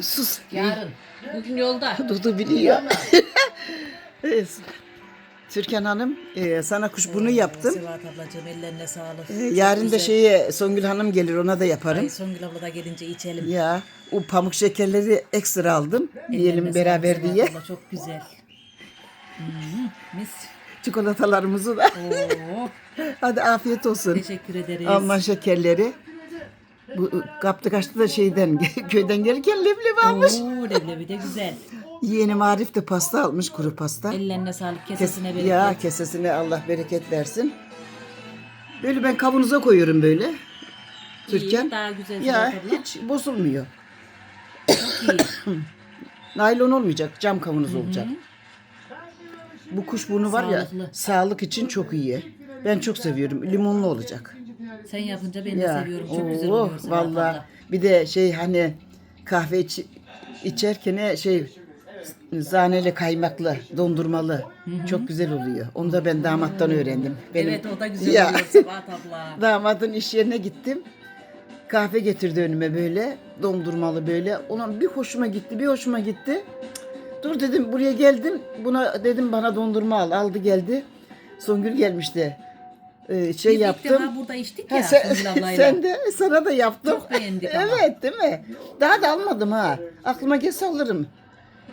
Sus. Yarın. Bugün yolda. Dudu biliyor. Evet. Türkan Hanım e, sana kuşburnu yaptım. Sevat ablacığım ellerine sağlık. E, yarın da şeye Songül Hanım gelir ona da yaparım. Ay Songül abla da gelince içelim. Ya o pamuk şekerleri ekstra aldım. Yiyelim Ellerine beraber sağlık diye. Sevat abla, çok güzel. Hmm, mis. Çikolatalarımızı da. Oo, Hadi afiyet olsun. teşekkür ederiz. Alman şekerleri. Bu kaptı kaçtı da şeyden köyden gelirken leblebi almış. Oo, leblebi de güzel. Yeğenim Arif de pasta almış kuru pasta. Ellerine sağlık, Kes- kesesine bereket. ya kesesine Allah bereket versin. Böyle ben kavanıza koyuyorum böyle. Türkan. daha güzel Ya hiç bozulmuyor. Çok iyi. Naylon olmayacak, cam kavanoz olacak. Bu kuşburnu var ya sağlık için çok iyi. Ben çok seviyorum. Limonlu olacak. Sen yapınca ben de Ya, seviyorum. Çok güzel oo, oluyor abla. Bir de şey hani kahve iç, içerken şey zaneli kaymaklı, dondurmalı. Çok güzel oluyor. Onu da ben damattan öğrendim. Benim, Evet o da güzel Ya. oluyor Sevat abla. Damadın iş yerine gittim. Kahve getirdi önüme böyle. Dondurmalı böyle. Onun bir hoşuma gitti, bir hoşuma gitti. Dur dedim buraya geldim. Buna dedim bana dondurma al. Aldı geldi. Songül gelmişti. Ee, şey Biz ilk yaptım. defa burada içtik Ha, ya sen, Songül ablayla. sen de sana da yaptım. Çok beğendik ama. Evet değil mi? Daha da almadım ha. Aklıma gelse alırım.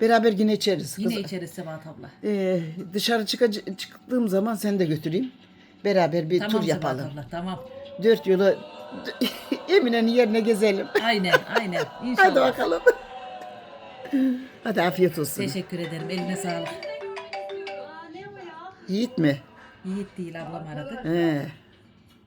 Beraber yine içeriz. Yine Kız- içeriz Sevat abla. Ee, dışarı çıkac- çıktığım zaman seni de götüreyim. Beraber bir Tamam tur yapalım. abla tamam. Dört yola Emine'nin yerine gezelim. Aynen aynen. İnşallah. Hadi bakalım. Hadi afiyet olsun. Teşekkür ederim. Eline sağlık. Yiğit mi? Yiğit değil ablam aradı. He.